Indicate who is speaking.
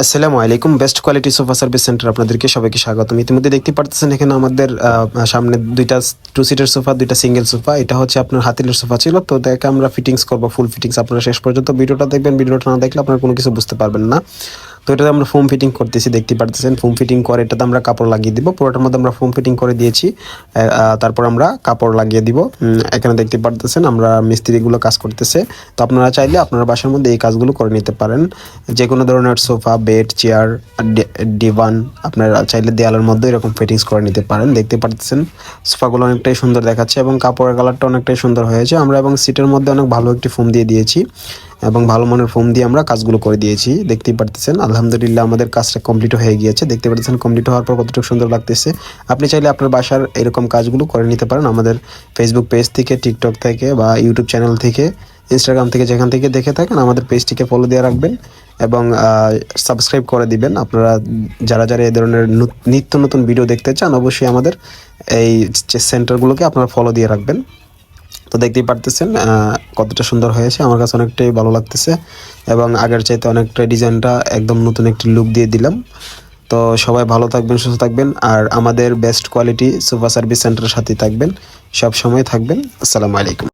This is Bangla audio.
Speaker 1: আসসালামু আলাইকুম। Best quality sofa service centre আপনাদেরকে সবাইকে স্বাগতম। ইতিমধ্যে দেখতে পারতেছেন এখানে আমাদের সামনে দুইটা টু সিটের সোফা দুইটা সিঙ্গেল সোফা এটা হচ্ছে আপনার হাতিলের সোফা ছিল। তো দেখে আমরা ফিটিংস করব ফুল ফিটিংস আপনারা শেষ পর্যন্ত ভিডিওটা দেখবেন। ভিডিওটা না দেখলে আপনারা কোনো কিছু বুঝতে পারবেন না। তো এটাতে আমরা ফোম ফিটিং করতেছি, দেখতে পারতেছেন। ফোম ফিটিং করে, এটাতে আমরা কাপড় লাগিয়ে দিব। পুরোটার মধ্যে আমরা ফোম ফিটিং করে দিয়েছি। তারপর আমরা কাপড় লাগিয়ে দিব। এখানে দেখতে পারতেছেন, আমরা মিস্ত্রিগুলো কাজ করতেছে। তো আপনারা চাইলে আপনার বাসার মধ্যে এই কাজগুলো করে নিতে পারেন। যে কোনো ধরনের সোফা, বেড, চেয়ার ডিভান আপনারা চাইলে দেয়ালের মধ্যে এরকম ফিটিংস করে নিতে পারেন। দেখতে পারতেছেন, সোফাগুলো অনেকটাই সুন্দর দেখাচ্ছে এবং কাপড়ের কালারটা অনেকটাই সুন্দর হয়েছে। আমরা এবং সিটের মধ্যে অনেক ভালো একটি ফোম দিয়ে দিয়েছি। এবং ভালো মানের ফোম দিয়ে আমরা কাজগুলো করে দিয়েছি। দেখতেই পারতেছেন, আলহামদুলিল্লাহ আমাদের কাজটা কমপ্লিট হয়ে গিয়েছে। দেখতে পারতেছেন কমপ্লিট হওয়ার পর কতটুকু সুন্দর লাগতেছে। আপনি চাইলে আপনার বাসার এরকম কাজগুলো করে নিতে পারেন আমাদের ফেসবুক পেজ থেকে টিকটক থেকে বা ইউটিউব চ্যানেল থেকে ইনস্টাগ্রাম থেকে, যেখান থেকে দেখে থাকেন আমাদের পেজটিকে ফলো দিয়ে রাখবেন এবং সাবস্ক্রাইব করে দিবেন। আপনারা যারা যারা এই ধরনের নিত্য নতুন ভিডিও দেখতে চান, অবশ্যই আমাদের এই সেন্টারগুলোকে আপনারা ফলো দিয়ে রাখবেন। তো দেখতেই পারতেছেন কতটা সুন্দর হয়েছে। আমার কাছে অনেকটাই ভালো লাগতেছে এবং আগের চাইতে অনেকটা ডিজাইনটা একদম নতুন একটি লুক দিয়ে দিলাম। তো সবাই ভালো থাকবেন, সুস্থ থাকবেন আর আমাদের বেস্ট কোয়ালিটি সুপার সার্ভিস সেন্টারের সাথেই থাকবেন। সব সময় থাকবেন। আসসালামু আলাইকুম।